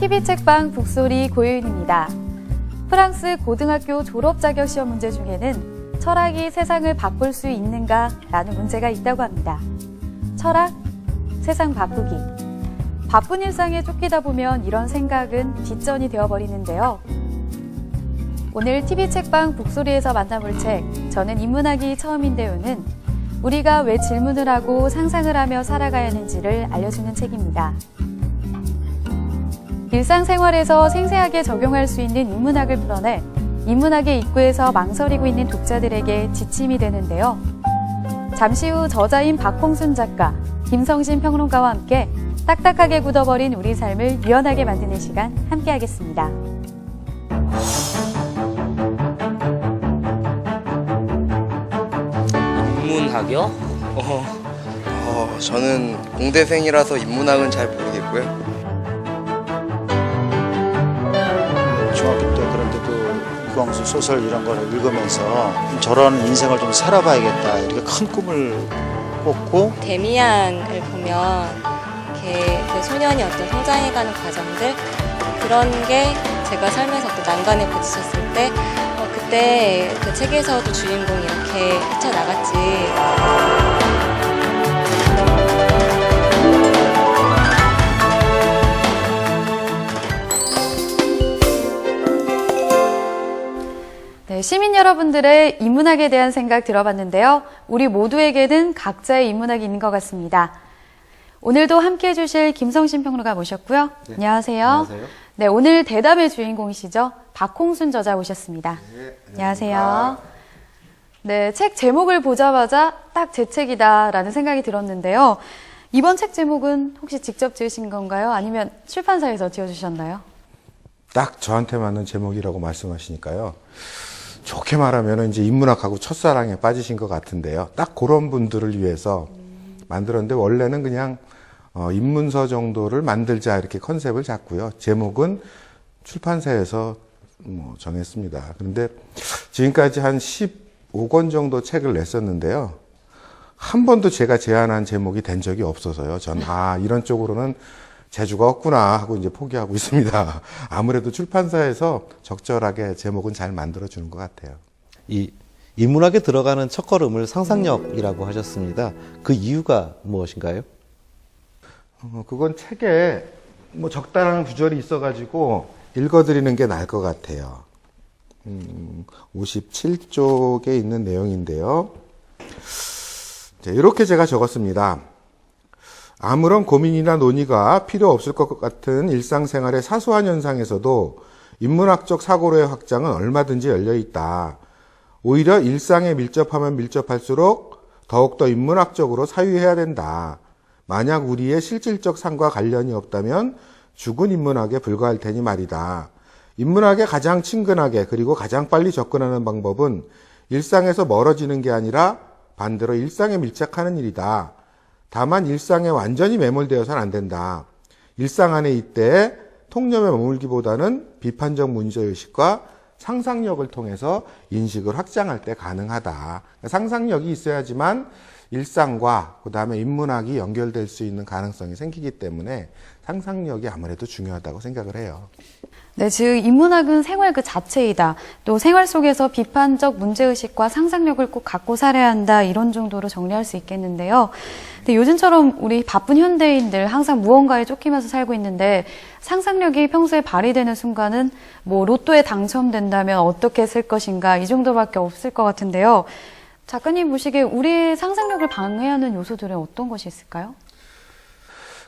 TV책방 북소리 고유인입니다. 프랑스 고등학교 졸업 자격 시험 문제 중에는 철학이 세상을 바꿀 수 있는가? 라는 문제가 있다고 합니다. 철학? 세상 바꾸기. 바쁜 일상에 쫓기다 보면 이런 생각은 뒷전이 되어버리는데요. 오늘 TV책방 북소리에서 만나볼 책, 저는 인문학이 처음인데요는 우리가 왜 질문을 하고 상상을 하며 살아가야 하는지를 알려주는 책입니다. 일상생활에서 생생하게 적용할 수 있는 인문학을 풀어내 인문학의 입구에서 망설이고 있는 독자들에게 지침이 되는데요. 잠시 후 저자인 박홍순 작가, 김성신 평론가와 함께 딱딱하게 굳어버린 우리 삶을 유연하게 만드는 시간 함께하겠습니다. 인문학이요? 어, 어, 저는 공대생이라서 인문학은 잘 모르겠고요. 소설 이런 거를 읽으면서 저런 인생을 좀 살아봐야겠다 이렇게 큰 꿈을 꿨고 데미안을 보면 그 소년이 어떤 성장해가는 과정들 그런 게 제가 살면서 또 난관에 부딪혔을 때 어, 그때 그 책에서도 주인공이 이렇게 헤쳐나갔지 시민 여러분들의 인문학에 대한 생각 들어봤는데요. 우리 모두에게는 각자의 인문학이 있는 것 같습니다. 오늘도 함께 해주실 김성신 평론가 모셨고요. 안녕하세요. 안녕하세요. 네, 오늘 대담의 주인공이시죠. 박홍순 저자 모셨습니다. 안녕하세요. 네, 책 제목을 보자마자 딱 제 책이다라는 생각이 들었는데요. 이번 책 제목은 혹시 직접 지으신 건가요? 아니면 출판사에서 지어주셨나요? 딱 저한테 맞는 제목이라고 말씀하시니까요. 좋게 말하면 이제 인문학하고 첫사랑에 빠지신 것 같은데요. 딱 그런 분들을 위해서 만들었는데 원래는 그냥 어, 입문서 정도를 만들자 이렇게 컨셉을 잡고요. 제목은 출판사에서 뭐 정했습니다. 그런데 지금까지 한 15권 정도 책을 냈었는데요. 한 번도 제가 제안한 제목이 된 적이 없어서요. 전, 아, 이런 쪽으로는 재주가 없구나 하고 이제 포기하고 있습니다. 아무래도 출판사에서 적절하게 제목은 잘 만들어주는 것 같아요. 이 인문학에 들어가는 첫 걸음을 상상력이라고 하셨습니다. 그 이유가 무엇인가요? 어, 그건 책에 뭐 적당한 구절이 있어가지고 읽어드리는 게 나을 것 같아요. 음, 57쪽에 있는 내용인데요. 자, 이렇게 제가 적었습니다. 아무런 고민이나 논의가 필요 없을 것 같은 일상생활의 사소한 현상에서도 인문학적 사고로의 확장은 얼마든지 열려 있다. 오히려 일상에 밀접하면 밀접할수록 더욱더 인문학적으로 사유해야 된다. 만약 우리의 실질적 삶과 관련이 없다면 죽은 인문학에 불과할 테니 말이다. 인문학에 가장 친근하게 그리고 가장 빨리 접근하는 방법은 일상에서 멀어지는 게 아니라 반대로 일상에 밀착하는 일이다. 다만 일상에 완전히 매몰되어서는 안 된다. 일상 안에 이때 통념에 머물기보다는 비판적 문제의식과 상상력을 통해서 인식을 확장할 때 가능하다. 상상력이 있어야지만 일상과 그 다음에 인문학이 연결될 수 있는 가능성이 생기기 때문에 상상력이 아무래도 중요하다고 생각을 해요. 네, 즉 인문학은 생활 그 자체이다. 또 생활 속에서 비판적 문제의식과 상상력을 꼭 갖고 살아야 한다. 이런 정도로 정리할 수 있겠는데요. 근데 요즘처럼 우리 바쁜 현대인들 항상 무언가에 쫓기면서 살고 있는데 상상력이 평소에 발휘되는 순간은 뭐 로또에 당첨된다면 어떻게 쓸 것인가 이 정도밖에 없을 것 같은데요. 작가님 보시기에 우리의 상상력을 방해하는 요소들은 어떤 것이 있을까요?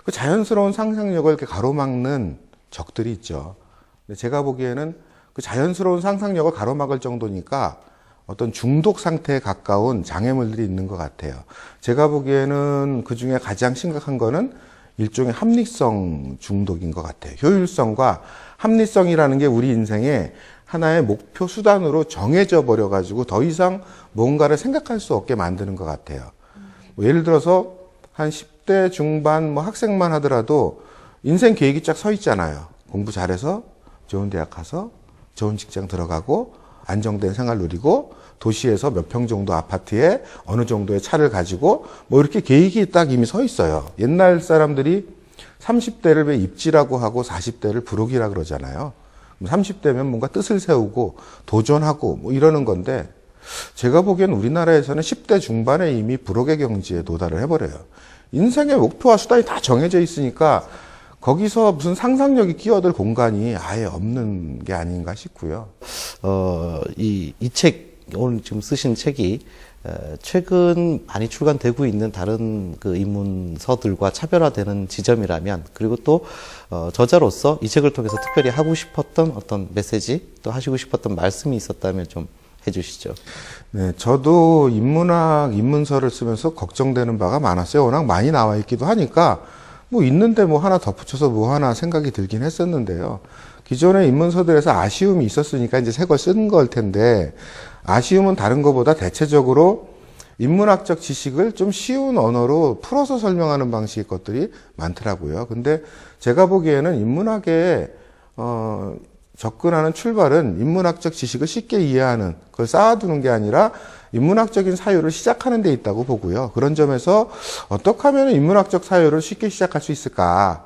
그 자연스러운 상상력을 이렇게 가로막는 적들이 있죠. 근데 제가 보기에는 그 자연스러운 상상력을 가로막을 정도니까 어떤 중독 상태에 가까운 장애물들이 있는 것 같아요. 제가 보기에는 그 중에 가장 심각한 거는 일종의 합리성 중독인 것 같아요. 효율성과 합리성이라는 게 우리 인생의 하나의 목표 수단으로 정해져 버려 가지고 더 이상 뭔가를 생각할 수 없게 만드는 것 같아요. 뭐 예를 들어서 한 10대 중반 뭐 학생만 하더라도 인생 계획이 쫙 서 있잖아요. 공부 잘해서 좋은 대학 가서 좋은 직장 들어가고 안정된 생활 누리고 도시에서 몇 평 정도 아파트에 어느 정도의 차를 가지고 뭐 이렇게 계획이 딱 이미 서 있어요. 옛날 사람들이 30대를 왜 입지라고 하고 40대를 부록이라 그러잖아요. 30대면 뭔가 뜻을 세우고 도전하고 뭐 이러는 건데 제가 보기엔 우리나라에서는 10대 중반에 이미 부록의 경지에 도달을 해버려요. 인생의 목표와 수단이 다 정해져 있으니까 거기서 무슨 상상력이 끼어들 공간이 아예 없는 게 아닌가 싶고요. 어, 이, 이 책, 오늘 지금 쓰신 책이, 어, 최근 많이 출간되고 있는 다른 그 입문서들과 차별화되는 지점이라면, 그리고 또, 어, 저자로서 이 책을 통해서 특별히 하고 싶었던 어떤 메시지, 또 하시고 싶었던 말씀이 있었다면 좀 해주시죠. 네, 저도 인문학 입문서를 쓰면서 걱정되는 바가 많았어요. 워낙 많이 나와 있기도 하니까 뭐 있는데 뭐 하나 덧붙여서 뭐 하나 생각이 들긴 했었는데요. 기존의 입문서들에서 아쉬움이 있었으니까 이제 새 걸 쓴 걸 텐데 아쉬움은 다른 것보다 대체적으로 인문학적 지식을 좀 쉬운 언어로 풀어서 설명하는 방식의 것들이 많더라고요. 근데 제가 보기에는 인문학의 어, 접근하는 출발은 인문학적 지식을 쉽게 이해하는 그걸 쌓아두는 게 아니라 인문학적인 사유를 시작하는 데 있다고 보고요. 그런 점에서 어떻게 하면 인문학적 사유를 쉽게 시작할 수 있을까?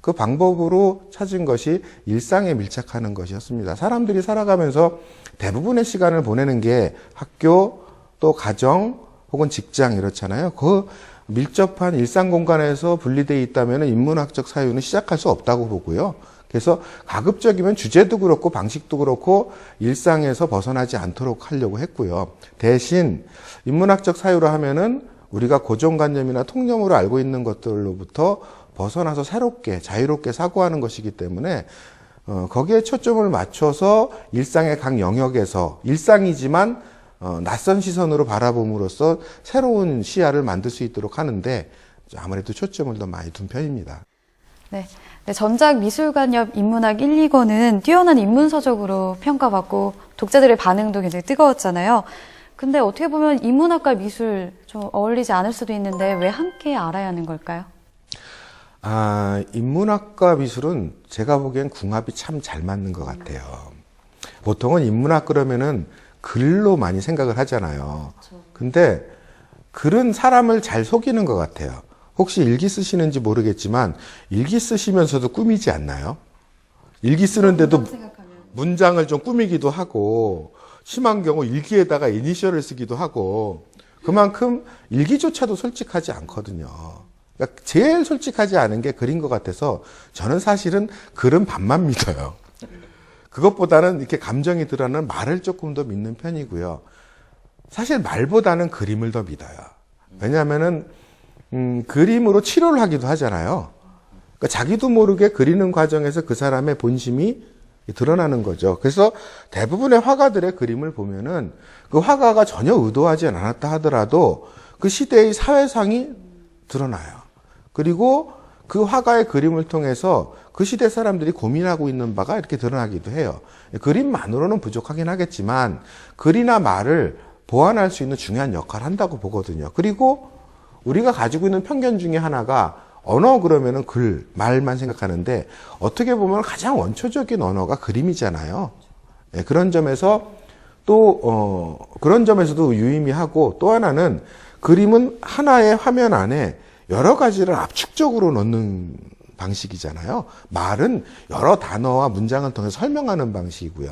그 방법으로 찾은 것이 일상에 밀착하는 것이었습니다. 사람들이 살아가면서 대부분의 시간을 보내는 게 학교 또 가정 혹은 직장 이렇잖아요. 그 밀접한 일상 공간에서 분리되어 있다면 인문학적 사유는 시작할 수 없다고 보고요. 그래서 가급적이면 주제도 그렇고 방식도 그렇고 일상에서 벗어나지 않도록 하려고 했고요. 대신 인문학적 사유로 하면은 우리가 고정관념이나 통념으로 알고 있는 것들로부터 벗어나서 새롭게 자유롭게 사고하는 것이기 때문에 어, 거기에 초점을 맞춰서 일상의 각 영역에서 일상이지만 어, 낯선 시선으로 바라봄으로써 새로운 시야를 만들 수 있도록 하는데 아무래도 초점을 더 많이 둔 편입니다. 네. 네, 전작 미술관엽 인문학 1, 2권은 뛰어난 인문서적으로 평가받고 독자들의 반응도 굉장히 뜨거웠잖아요. 근데 어떻게 보면 인문학과 미술 좀 어울리지 않을 수도 있는데 왜 함께 알아야 하는 걸까요? 아, 인문학과 미술은 제가 보기엔 궁합이 참 잘 맞는 것 같아요. 보통은 인문학 그러면은 글로 많이 생각을 하잖아요. 근데 글은 사람을 잘 속이는 것 같아요. 혹시 일기 쓰시는지 모르겠지만 일기 쓰시면서도 꾸미지 않나요? 일기 쓰는데도 문장을 좀 꾸미기도 하고 심한 경우 일기에다가 이니셜을 쓰기도 하고 그만큼 일기조차도 솔직하지 않거든요. 그러니까 제일 솔직하지 않은 게 글인 것 같아서 저는 사실은 글은 반만 믿어요. 그것보다는 이렇게 감정이 드러나는 말을 조금 더 믿는 편이고요. 사실 말보다는 그림을 더 믿어요. 왜냐하면은 음, 그림으로 치료를 하기도 하잖아요. 그러니까 자기도 모르게 그리는 과정에서 그 사람의 본심이 드러나는 거죠. 그래서 대부분의 화가들의 그림을 보면은 그 화가가 전혀 의도하지 않았다 하더라도 그 시대의 사회상이 드러나요. 그리고 그 화가의 그림을 통해서 그 시대 사람들이 고민하고 있는 바가 이렇게 드러나기도 해요. 그림만으로는 부족하긴 하겠지만 글이나 말을 보완할 수 있는 중요한 역할을 한다고 보거든요. 그리고 우리가 가지고 있는 편견 중에 하나가 언어 그러면은 글, 말만 생각하는데 어떻게 보면 가장 원초적인 언어가 그림이잖아요. 예, 그런 점에서 또, 어, 그런 점에서도 유의미하고 또 하나는 그림은 하나의 화면 안에 여러 가지를 압축적으로 넣는 방식이잖아요. 말은 여러 단어와 문장을 통해 설명하는 방식이고요.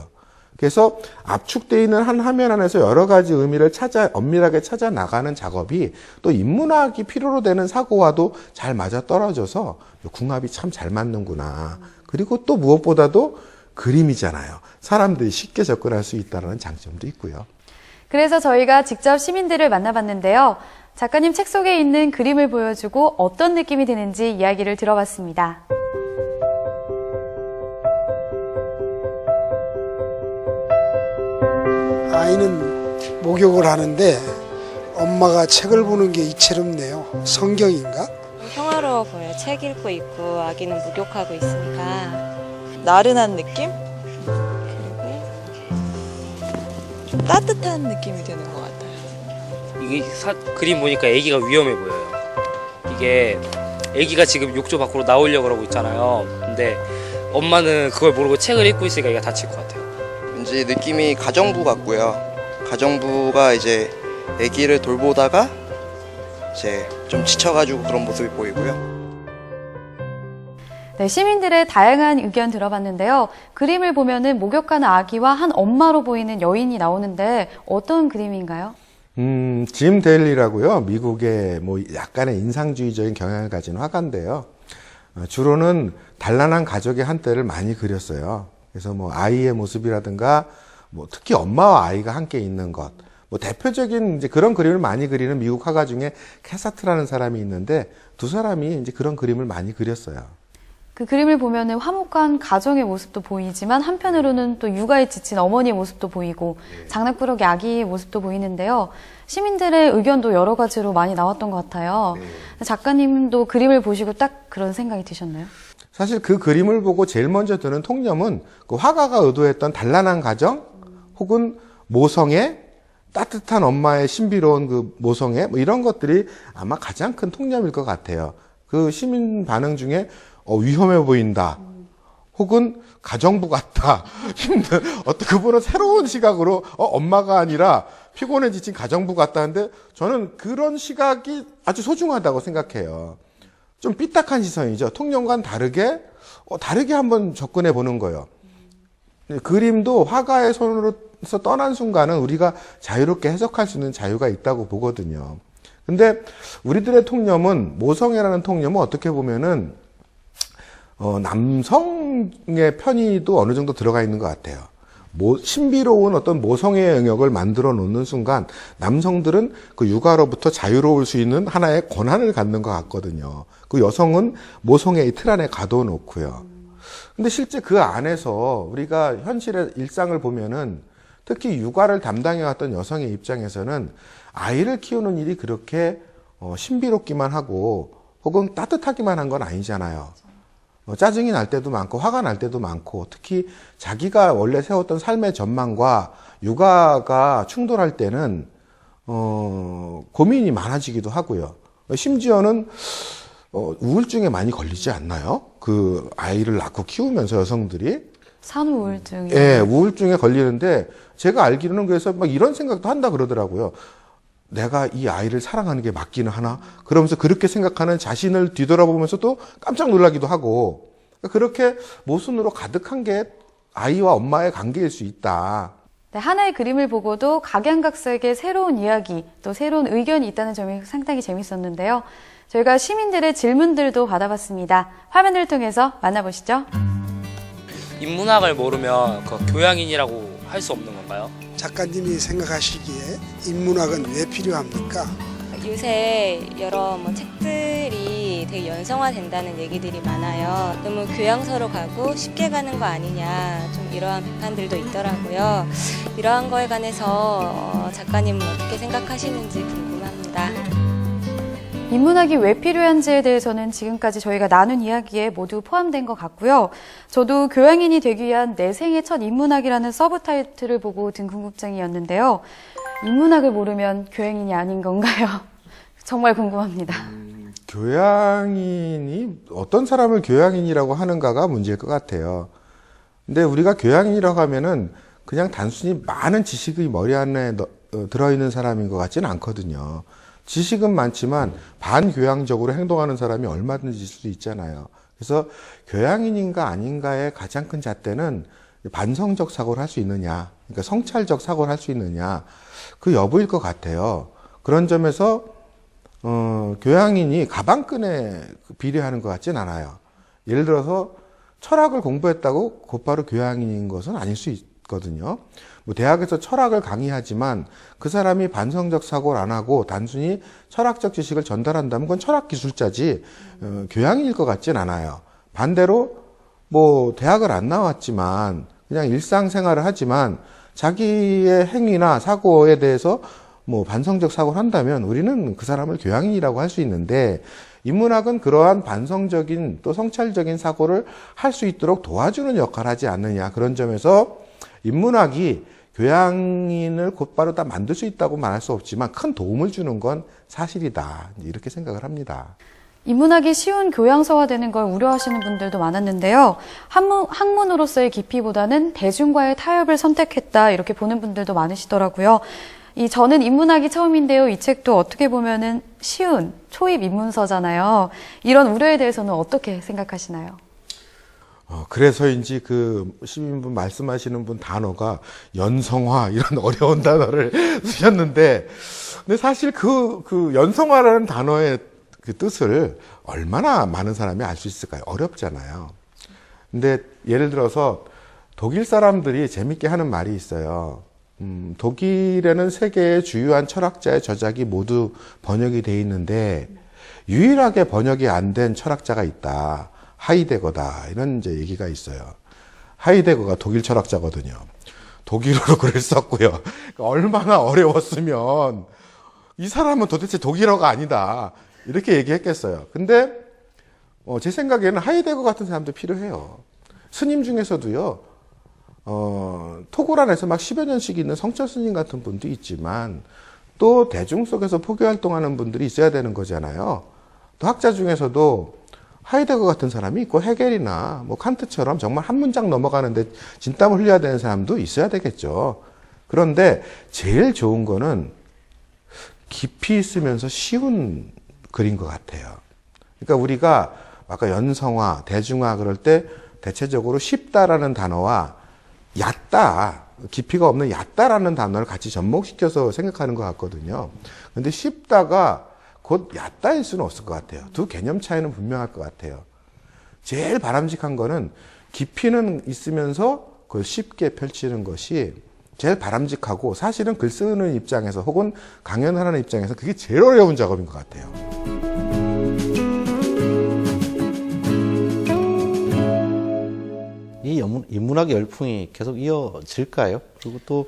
그래서 압축되어 있는 한 화면 안에서 여러 가지 의미를 찾아 엄밀하게 찾아 나가는 작업이 또 인문학이 필요로 되는 사고와도 잘 맞아 떨어져서 궁합이 참 잘 맞는구나. 그리고 또 무엇보다도 그림이잖아요. 사람들이 쉽게 접근할 수 있다는 장점도 있고요. 그래서 저희가 직접 시민들을 만나봤는데요. 작가님 책 속에 있는 그림을 보여주고 어떤 느낌이 드는지 이야기를 들어봤습니다. 아이는 목욕을 하는데 엄마가 책을 보는 게 이채롭네요. 성경인가? 평화로워 보여요. 책 읽고 있고 아기는 목욕하고 있으니까. 나른한 느낌? 그리고 좀 따뜻한 느낌이 드는 것 같아요. 이게 사- 그림 보니까 애기가 위험해 보여요. 이게 애기가 지금 욕조 밖으로 나오려고 그러고 있잖아요. 근데 엄마는 그걸 모르고 책을 읽고 있으니까 애가 다칠 것 같아요. 왠지 느낌이 가정부 같고요. 가정부가 이제 아기를 돌보다가 이제 좀 지쳐가지고 그런 모습이 보이고요. 네, 시민들의 다양한 의견 들어봤는데요. 그림을 보면은 목욕하는 아기와 한 엄마로 보이는 여인이 나오는데 어떤 그림인가요? 음, 짐 데일리라고요. 미국의 뭐 약간의 인상주의적인 경향을 가진 화가인데요. 어, 주로는 단란한 가족의 한때를 많이 그렸어요. 그래서 뭐 아이의 모습이라든가 뭐 특히 엄마와 아이가 함께 있는 것. 뭐 대표적인 이제 그런 그림을 많이 그리는 미국 화가 중에 캐사트라는 사람이 있는데 두 사람이 이제 그런 그림을 많이 그렸어요. 그 그림을 보면은 화목한 가정의 모습도 보이지만 한편으로는 또 육아에 지친 어머니의 모습도 보이고 장난꾸러기 아기의 모습도 보이는데요. 시민들의 의견도 여러 가지로 많이 나왔던 것 같아요. 작가님도 그림을 보시고 딱 그런 생각이 드셨나요? 사실 그 그림을 보고 제일 먼저 드는 통념은 그 화가가 의도했던 단란한 가정 혹은 모성애 따뜻한 엄마의 신비로운 그 모성애 뭐 이런 것들이 아마 가장 큰 통념일 것 같아요. 그 시민 반응 중에 어, 위험해 보인다. 혹은 가정부 같다. 힘든 어떤 그분은 새로운 시각으로 어, 엄마가 아니라 피곤해 지친 가정부 같다는데 저는 그런 시각이 아주 소중하다고 생각해요. 좀 삐딱한 시선이죠. 통념과는 다르게 어, 다르게 한번 접근해 보는 거예요. 네, 그림도 화가의 손으로서 떠난 순간은 우리가 자유롭게 해석할 수 있는 자유가 있다고 보거든요. 근데 우리들의 통념은 모성애라는 통념은 어떻게 보면은 어, 남성의 편의도 어느 정도 들어가 있는 것 같아요. 모, 신비로운 어떤 모성의 영역을 만들어 놓는 순간 남성들은 그 육아로부터 자유로울 수 있는 하나의 권한을 갖는 것 같거든요. 그 여성은 모성의 이 틀 안에 가둬놓고요. 근데 실제 그 안에서 우리가 현실의 일상을 보면은 특히 육아를 담당해왔던 여성의 입장에서는 아이를 키우는 일이 그렇게 어, 신비롭기만 하고 혹은 따뜻하기만 한 건 아니잖아요. 어, 짜증이 날 때도 많고 화가 날 때도 많고 특히 자기가 원래 세웠던 삶의 전망과 육아가 충돌할 때는 어, 고민이 많아지기도 하고요. 심지어는 어, 우울증에 많이 걸리지 않나요? 그 아이를 낳고 키우면서 여성들이 산후 우울증이 예, 우울증에 걸리는데 제가 알기로는 그래서 막 이런 생각도 한다 그러더라고요. 내가 이 아이를 사랑하는 게 맞기는 하나? 그러면서 그렇게 생각하는 자신을 뒤돌아보면서 또 깜짝 놀라기도 하고 그렇게 모순으로 가득한 게 아이와 엄마의 관계일 수 있다. 네, 하나의 그림을 보고도 각양각색의 새로운 이야기, 또 새로운 의견이 있다는 점이 상당히 재밌었는데요. 저희가 시민들의 질문들도 받아봤습니다. 화면을 통해서 만나보시죠. 인문학을 모르면 그 교양인이라고 할 수 없는 건가요? 작가님이 생각하시기에 인문학은 왜 필요합니까? 요새 여러 뭐 책들이 되게 연성화된다는 얘기들이 많아요. 너무 교양서로 가고 쉽게 가는 거 아니냐 좀 이러한 비판들도 있더라고요. 이러한 거에 관해서 어, 작가님은 어떻게 생각하시는지 궁금합니다. 인문학이 왜 필요한지에 대해서는 지금까지 저희가 나눈 이야기에 모두 포함된 것 같고요. 저도 교양인이 되기 위한 내 생의 첫 인문학이라는 서브 타이틀을 보고 든 궁금증이었는데요. 인문학을 모르면 교양인이 아닌 건가요? 정말 궁금합니다. 교양인이 어떤 사람을 교양인이라고 하는가가 문제일 것 같아요. 근데 우리가 교양인이라고 하면은 그냥 단순히 많은 지식이 머리 안에 넣- 어, 들어있는 사람인 것 같지는 않거든요. 지식은 많지만 반교양적으로 행동하는 사람이 얼마든지 있을 수 있잖아요. 그래서 교양인인가 아닌가의 가장 큰 잣대는 반성적 사고를 할 수 있느냐, 그러니까 성찰적 사고를 할 수 있느냐, 그 여부일 것 같아요. 그런 점에서 어, 교양인이 가방끈에 비례하는 것 같진 않아요. 예를 들어서 철학을 공부했다고 곧바로 교양인인 것은 아닐 수 있거든요. 뭐 대학에서 철학을 강의하지만 그 사람이 반성적 사고를 안 하고 단순히 철학적 지식을 전달한다면 그건 철학 기술자지 어, 교양인일 것 같진 않아요. 반대로 뭐 대학을 안 나왔지만 그냥 일상생활을 하지만 자기의 행위나 사고에 대해서 뭐 반성적 사고를 한다면 우리는 그 사람을 교양인이라고 할 수 있는데 인문학은 그러한 반성적인 또 성찰적인 사고를 할 수 있도록 도와주는 역할을 하지 않느냐 그런 점에서 인문학이 교양인을 곧바로 다 만들 수 있다고 말할 수 없지만 큰 도움을 주는 건 사실이다 이렇게 생각을 합니다. 인문학이 쉬운 교양서화 되는 걸 우려하시는 분들도 많았는데요. 학문, 학문으로서의 깊이보다는 대중과의 타협을 선택했다 이렇게 보는 분들도 많으시더라고요. 이 저는 인문학이 처음인데요. 이 책도 어떻게 보면은 쉬운 초입 입문서잖아요. 이런 우려에 대해서는 어떻게 생각하시나요? 어, 그래서인지 그 시민분 말씀하시는 분 단어가 연성화 이런 어려운 단어를 쓰셨는데, 근데 사실 그, 그 연성화라는 단어의 그 뜻을 얼마나 많은 사람이 알 수 있을까요? 어렵잖아요. 근데 예를 들어서 독일 사람들이 재밌게 하는 말이 있어요. 음, 독일에는 세계의 주요한 철학자의 저작이 모두 번역이 돼 있는데 유일하게 번역이 안 된 철학자가 있다. 하이데거다. 이런 이제 얘기가 있어요. 하이데거가 독일 철학자거든요. 독일어로 글을 썼고요. 그러니까 얼마나 어려웠으면 이 사람은 도대체 독일어가 아니다. 이렇게 얘기했겠어요. 근데 어, 제 생각에는 하이데거 같은 사람도 필요해요. 스님 중에서도요, 어, 토고란에서 막 10여 년씩 있는 성철 스님 같은 분도 있지만, 또 대중 속에서 포교 활동하는 분들이 있어야 되는 거잖아요. 또 학자 중에서도 하이데거 같은 사람이 있고, 헤겔이나 뭐 칸트처럼 정말 한 문장 넘어가는데 진땀을 흘려야 되는 사람도 있어야 되겠죠. 그런데 제일 좋은 거는 깊이 있으면서 쉬운 글인 것 같아요. 그러니까 우리가 아까 연성화, 대중화 그럴 때 대체적으로 쉽다라는 단어와 얕다, 깊이가 없는 얕다라는 단어를 같이 접목시켜서 생각하는 것 같거든요. 근데 쉽다가 곧 얕다일 수는 없을 것 같아요. 두 개념 차이는 분명할 것 같아요. 제일 바람직한 거는 깊이는 있으면서 그걸 쉽게 펼치는 것이 제일 바람직하고 사실은 글 쓰는 입장에서 혹은 강연하는 입장에서 그게 제일 어려운 작업인 것 같아요. 이 인문학의 열풍이 계속 이어질까요? 그리고 또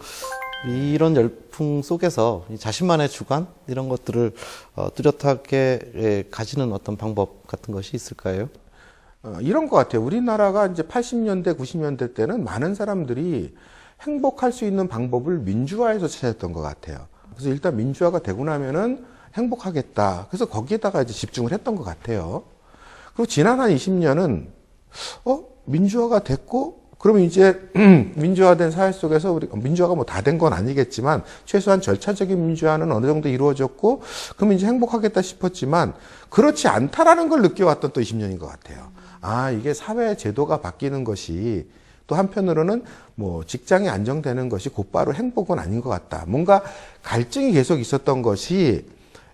이런 열풍 속에서 이 자신만의 주관 이런 것들을 어, 뚜렷하게 예, 가지는 어떤 방법 같은 것이 있을까요? 어, 이런 것 같아요. 우리나라가 이제 80년대, 90년대 때는 많은 사람들이 행복할 수 있는 방법을 민주화해서 찾았던 것 같아요. 그래서 일단 민주화가 되고 나면은 행복하겠다. 그래서 거기에다가 이제 집중을 했던 것 같아요. 그리고 지난 한 20년은 어 민주화가 됐고 그러면 이제 민주화된 사회 속에서 우리 민주화가 뭐 다 된 건 아니겠지만 최소한 절차적인 민주화는 어느 정도 이루어졌고 그러면 이제 행복하겠다 싶었지만 그렇지 않다라는 걸 느껴왔던 또 20년인 것 같아요. 아 이게 사회 제도가 바뀌는 것이 또 한편으로는 뭐 직장이 안정되는 것이 곧바로 행복은 아닌 것 같다. 뭔가 갈증이 계속 있었던 것이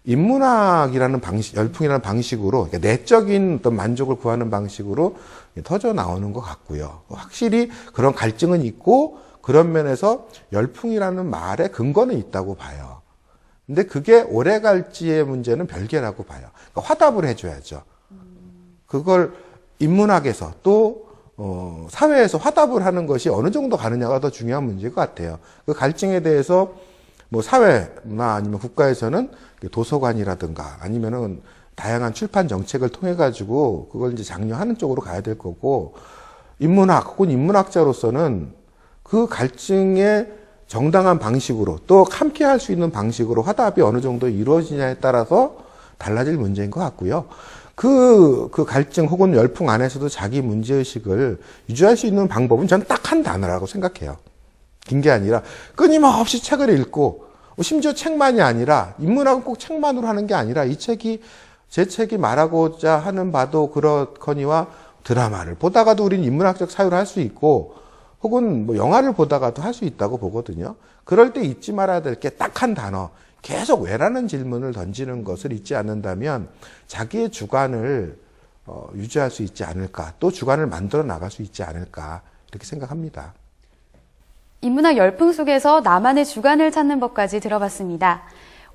인문학이라는 방식, 열풍이라는 방식으로 그러니까 내적인 어떤 만족을 구하는 방식으로 터져 나오는 것 같고요. 확실히 그런 갈증은 있고 그런 면에서 열풍이라는 말에 근거는 있다고 봐요. 근데 그게 오래 갈지의 문제는 별개라고 봐요. 그러니까 화답을 해줘야죠. 그걸 인문학에서 또 어, 사회에서 화답을 하는 것이 어느 정도 가느냐가 더 중요한 문제일 것 같아요. 그 갈증에 대해서 뭐 사회나 아니면 국가에서는 도서관이라든가 아니면은 다양한 출판 정책을 통해 가지고 그걸 이제 장려하는 쪽으로 가야 될 거고 인문학 혹은 인문학자로서는 그 갈증의 정당한 방식으로 또 함께 할 수 있는 방식으로 화답이 어느 정도 이루어지냐에 따라서 달라질 문제인 것 같고요. 그, 그 갈증 혹은 열풍 안에서도 자기 문제의식을 유지할 수 있는 방법은 저는 딱 한 단어라고 생각해요. 긴 게 아니라 끊임없이 책을 읽고 심지어 책만이 아니라 인문학은 꼭 책만으로 하는 게 아니라 이 책이 제 책이 말하고자 하는 바도 그렇거니와 드라마를 보다가도 우리는 인문학적 사유를 할 수 있고 혹은 뭐 영화를 보다가도 할 수 있다고 보거든요. 그럴 때 잊지 말아야 될 게 딱 한 단어. 계속 왜라는 질문을 던지는 것을 잊지 않는다면 자기의 주관을 어, 유지할 수 있지 않을까. 또 주관을 만들어 나갈 수 있지 않을까. 이렇게 생각합니다. 인문학 열풍 속에서 나만의 주관을 찾는 법까지 들어봤습니다.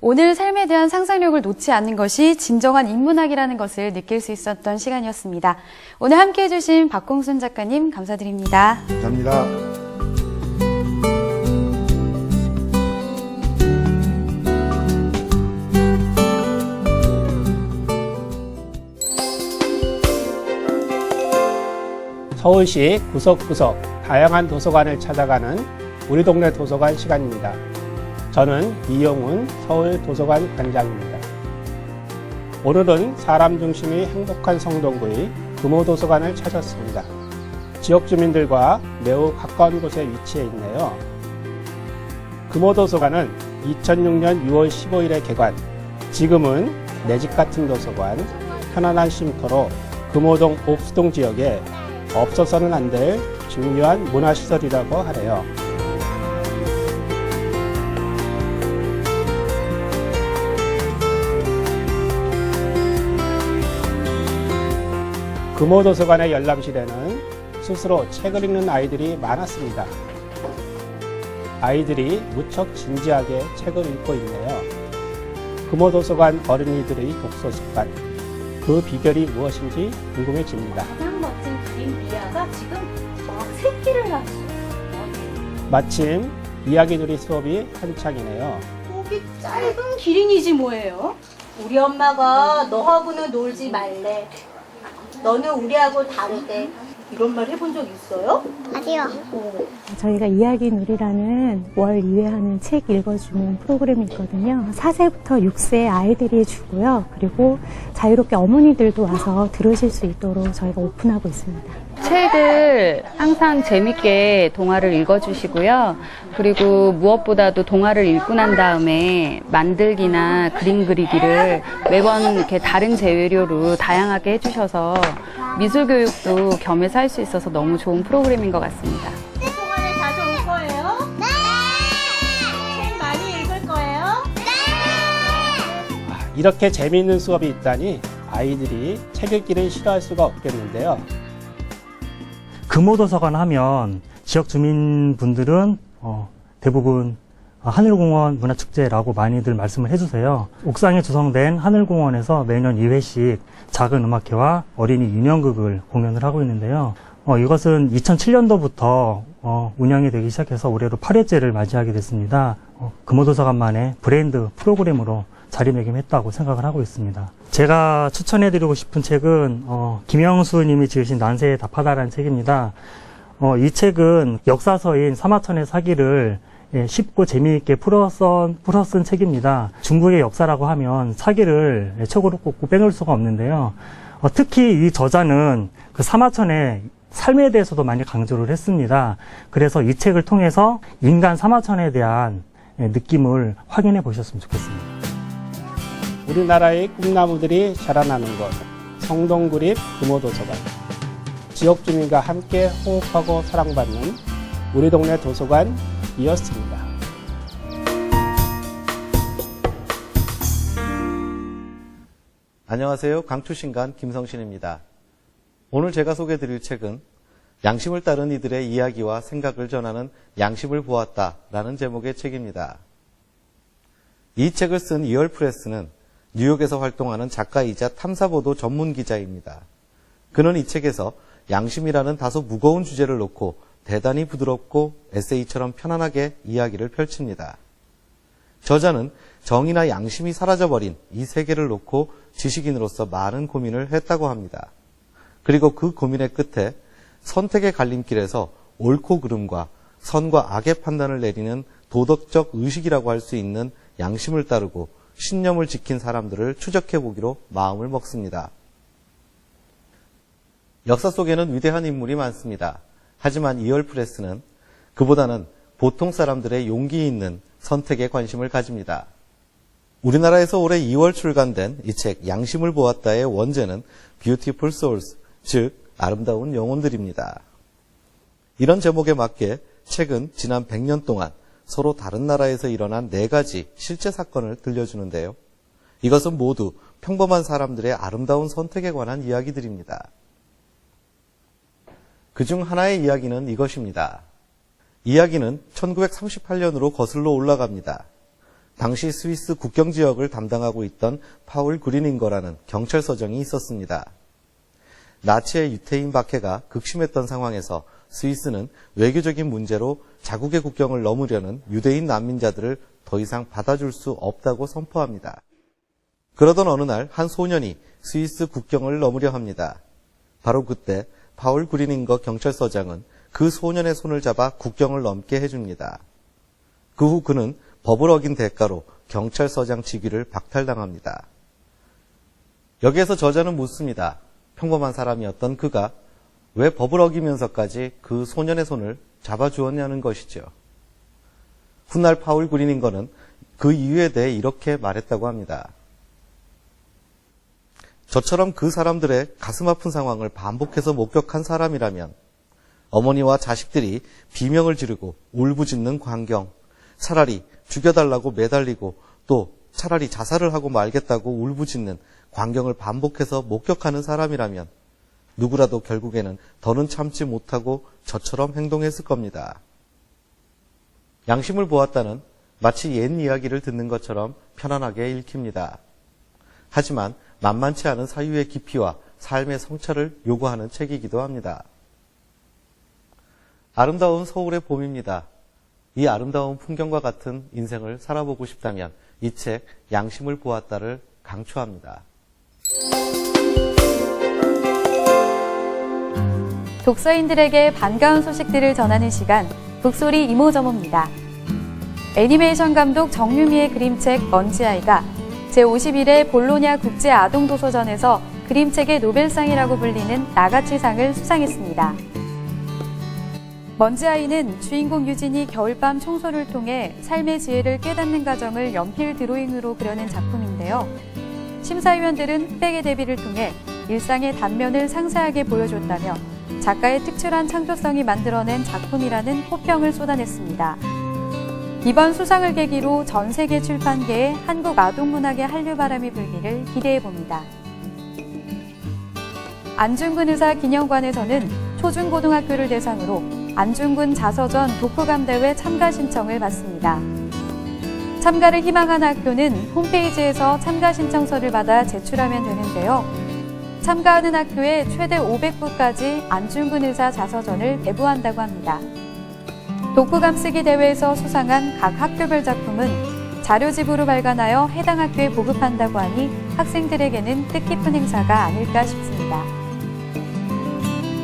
오늘 삶에 대한 상상력을 놓지 않는 것이 진정한 인문학이라는 것을 느낄 수 있었던 시간이었습니다. 오늘 함께 해주신 박공순 작가님 감사드립니다. 감사합니다. 서울시 구석구석 다양한 도서관을 찾아가는 우리 동네 도서관 시간입니다. 저는 이용훈 서울 도서관 관장입니다. 오늘은 사람 중심의 행복한 성동구의 금호 도서관을 찾았습니다. 지역 주민들과 매우 가까운 곳에 위치해 있네요. 금호 도서관은 2006년 6월 15일에 개관, 지금은 내 집 같은 도서관, 편안한 쉼터로 금호동 옥수동 지역에 없어서는 안 될 중요한 문화시설이라고 하래요. 금호도서관의 열람실에는 스스로 책을 읽는 아이들이 많았습니다. 아이들이 무척 진지하게 책을 읽고 있네요. 금호도서관 어린이들의 독서 습관, 그 비결이 무엇인지 궁금해집니다. 가장 멋진 그림 미아가 지금 막 새끼를 낳았어요. 마침 이야기놀이 수업이 한창이네요. 목이 짧은 기린이지 뭐예요? 우리 엄마가 너하고는 놀지 말래. 너는 우리하고 다르대. 이런 말 해본 적 있어요? 아니요. 저희가 이야기 놀이라는 월 2회 하는 책 읽어주는 프로그램이 있거든요. 4세부터 6세 아이들이 주고요. 그리고 자유롭게 어머니들도 와서 들으실 수 있도록 저희가 오픈하고 있습니다. 책을 항상 재밌게 동화를 읽어주시고요. 그리고 무엇보다도 동화를 읽고 난 다음에 만들기나 그림 그리기를 매번 이렇게 다른 재료로 다양하게 해주셔서 미술 교육도 겸해서 할 수 있어서 너무 좋은 프로그램인 것 같습니다. 동안에 자주 올 거예요? 네! 책 많이 읽을 거예요? 이렇게 재미있는 수업이 있다니 아이들이 책 읽기를 싫어할 수가 없겠는데요. 금호도서관 하면 지역 주민분들은 어, 대부분 하늘공원 문화축제라고 많이들 말씀을 해주세요. 옥상에 조성된 하늘공원에서 매년 2회씩 작은 음악회와 어린이 인형극을 공연을 하고 있는데요. 어, 이것은 2007년도부터 어, 운영이 되기 시작해서 올해로 8회째를 맞이하게 됐습니다. 어, 금호도서관만의 브랜드 프로그램으로 자리매김했다고 생각을 하고 있습니다. 제가 추천해드리고 싶은 책은 어, 김영수님이 지으신 난세의 답하다라는 책입니다. 어, 이 책은 역사서인 사마천의 사기를 예, 쉽고 재미있게 풀어쓴, 풀어쓴 책입니다. 중국의 역사라고 하면 사기를 예, 최고로 꼽고 빼놓을 수가 없는데요. 어, 특히 이 저자는 그 사마천의 삶에 대해서도 많이 강조를 했습니다. 그래서 이 책을 통해서 인간 사마천에 대한 예, 느낌을 확인해 보셨으면 좋겠습니다. 우리나라의 꿈나무들이 자라나는 곳, 성동구립 금호도서관. 지역 주민과 함께 호흡하고 사랑받는 우리 동네 도서관이었습니다. 안녕하세요. 강추신간 김성신입니다. 오늘 제가 소개드릴 책은 양심을 따른 이들의 이야기와 생각을 전하는 양심을 보았다 라는 제목의 책입니다. 이 책을 쓴 이얼프레스는 뉴욕에서 활동하는 작가이자 탐사보도 전문 기자입니다. 그는 이 책에서 양심이라는 다소 무거운 주제를 놓고 대단히 부드럽고 에세이처럼 편안하게 이야기를 펼칩니다. 저자는 정의나 양심이 사라져버린 이 세계를 놓고 지식인으로서 많은 고민을 했다고 합니다. 그리고 그 고민의 끝에 선택의 갈림길에서 옳고 그름과 선과 악의 판단을 내리는 도덕적 의식이라고 할 수 있는 양심을 따르고 신념을 지킨 사람들을 추적해 보기로 마음을 먹습니다. 역사 속에는 위대한 인물이 많습니다. 하지만 이얼 프레스는 그보다는 보통 사람들의 용기 있는 선택에 관심을 가집니다. 우리나라에서 올해 2월 출간된 이 책 양심을 보았다의 원제는 Beautiful Souls, 즉 아름다운 영혼들입니다. 이런 제목에 맞게 책은 지난 100년 동안 서로 다른 나라에서 일어난 네 가지 실제 사건을 들려주는데요. 이것은 모두 평범한 사람들의 아름다운 선택에 관한 이야기들입니다. 그중 하나의 이야기는 이것입니다. 이야기는 1938년으로 거슬러 올라갑니다. 당시 스위스 국경 지역을 담당하고 있던 파울 그리닝거라는 경찰서장이 있었습니다. 나치의 유태인 박해가 극심했던 상황에서 스위스는 외교적인 문제로 자국의 국경을 넘으려는 유대인 난민자들을 더 이상 받아줄 수 없다고 선포합니다. 그러던 어느 날 한 소년이 스위스 국경을 넘으려 합니다. 바로 그때 파울 그리닝거 경찰서장은 그 소년의 손을 잡아 국경을 넘게 해줍니다. 그 후 그는 법을 어긴 대가로 경찰서장 직위를 박탈당합니다. 여기에서 저자는 묻습니다. 평범한 사람이었던 그가 왜 법을 어기면서까지 그 소년의 손을 잡아주었냐는 것이죠. 훗날 파울 그리닝거는 그 이유에 대해 이렇게 말했다고 합니다. 저처럼 그 사람들의 가슴 아픈 상황을 반복해서 목격한 사람이라면 어머니와 자식들이 비명을 지르고 울부짖는 광경, 차라리 죽여달라고 매달리고 또 차라리 자살을 하고 말겠다고 울부짖는 광경을 반복해서 목격하는 사람이라면 누구라도 결국에는 더는 참지 못하고 저처럼 행동했을 겁니다. 양심을 보았다는 마치 옛 이야기를 듣는 것처럼 편안하게 읽힙니다. 하지만 만만치 않은 사유의 깊이와 삶의 성찰을 요구하는 책이기도 합니다. 아름다운 서울의 봄입니다. 이 아름다운 풍경과 같은 인생을 살아보고 싶다면 이 책 양심을 보았다를 강추합니다. 독서인들에게 반가운 소식들을 전하는 시간 북소리 이모저모입니다. 애니메이션 감독 정유미의 그림책 먼지아이가 제51회 볼로냐 국제아동도서전에서 그림책의 노벨상이라고 불리는 나가치상을 수상했습니다. 먼지아이는 주인공 유진이 겨울밤 청소를 통해 삶의 지혜를 깨닫는 과정을 연필 드로잉으로 그려낸 작품인데요. 심사위원들은 흑백의 대비를 통해 일상의 단면을 상세하게 보여줬다며 작가의 특출한 창조성이 만들어낸 작품이라는 호평을 쏟아냈습니다. 이번 수상을 계기로 전 세계 출판계에 한국 아동문학의 한류바람이 불기를 기대해 봅니다. 안중근 의사 기념관에서는 초중고등학교를 대상으로 안중근 자서전 독후감 대회 참가 신청을 받습니다. 참가를 희망하는 학교는 홈페이지에서 참가 신청서를 받아 제출하면 되는데요. 참가하는 학교에 최대 500부까지 안중근 의사 자서전을 배부한다고 합니다. 독후감 쓰기 대회에서 수상한 각 학교별 작품은 자료집으로 발간하여 해당 학교에 보급한다고 하니 학생들에게는 뜻깊은 행사가 아닐까 싶습니다.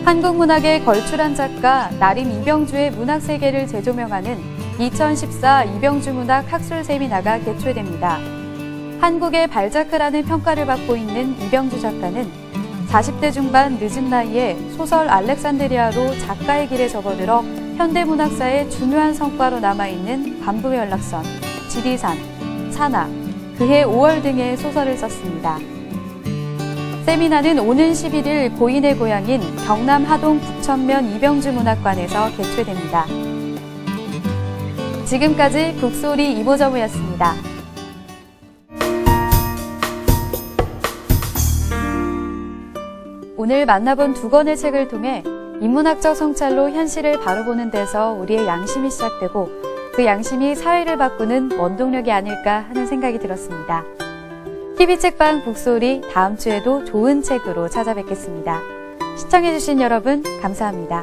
한국 문학의 걸출한 작가 나림 이병주의 문학 세계를 재조명하는 2014 이병주 문학 학술 세미나가 개최됩니다. 한국의 발자크라는 평가를 받고 있는 이병주 작가는 40대 중반 늦은 나이에 소설 알렉산드리아로 작가의 길에 접어들어 현대문학사의 중요한 성과로 남아있는 반부의 연락선, 지리산, 산악, 그해 5월 등의 소설을 썼습니다. 세미나는 오는 11일 고인의 고향인 경남 하동 북천면 이병주 문학관에서 개최됩니다. 지금까지 북소리 이보저무였습니다. 오늘 만나본 두 권의 책을 통해 인문학적 성찰로 현실을 바라보는 데서 우리의 양심이 시작되고 그 양심이 사회를 바꾸는 원동력이 아닐까 하는 생각이 들었습니다. TV 책방 북소리 다음 주에도 좋은 책으로 찾아뵙겠습니다. 시청해주신 여러분 감사합니다.